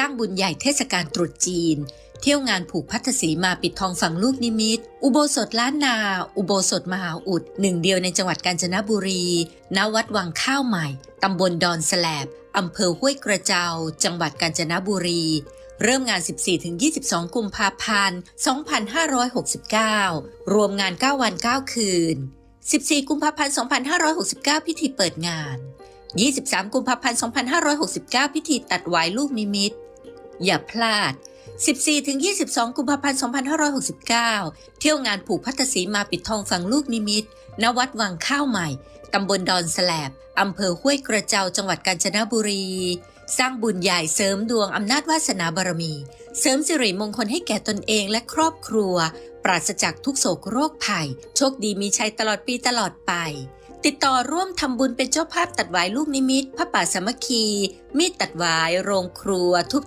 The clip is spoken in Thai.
ตั้งบุญใหญ่เทศกาลตรุษจีน เที่ยวงานผูกพัทธสีมาปิดทองฝังลูกนิมิต อุโบสถล้านนา อุโบสถมหาอุด หนึ่งเดียวในจังหวัดกาญจนบุรี ณ วัดวังข้าวใหม่ ตำบลดอนแสลบ อำเภอห้วยกระเจ้าจังหวัดกาญจนบุรี เริ่มงาน 14-22 กุมภาพันธ์ 2569 รวมงาน 9 วัน 9 คืน 14 กุมภาพันธ์ 2569 พิธีเปิดงาน23 กุมภาพันธ์ 2569 พิธีตัดวายลูกนิมิต อย่าพลาด 14-22 กุมภาพันธ์ 2569 เที่ยวงานผูกพัทธสีมาปิดทองฝังลูกนิมิต ณ วัดวังข้าวใหม่ ตำบลดอนแสลบ อำเภอห้วยกระเจ้าจังหวัดกาญจนบุรี สร้างบุญใหญ่เสริมดวงอำนาจวาสนาบารมี เสริมสิริมงคลให้แก่ตนเองและครอบครัว ปราศจากทุกโศกโรคภัย โชคดีมีชัยตลอดปีตลอดไปติดต่อร่วมทำบุญเป็นเจ้าภาพตัดวายลูกนิมิตพระป่าสามัคคี มีดตัดวาย โรงครัวทุบ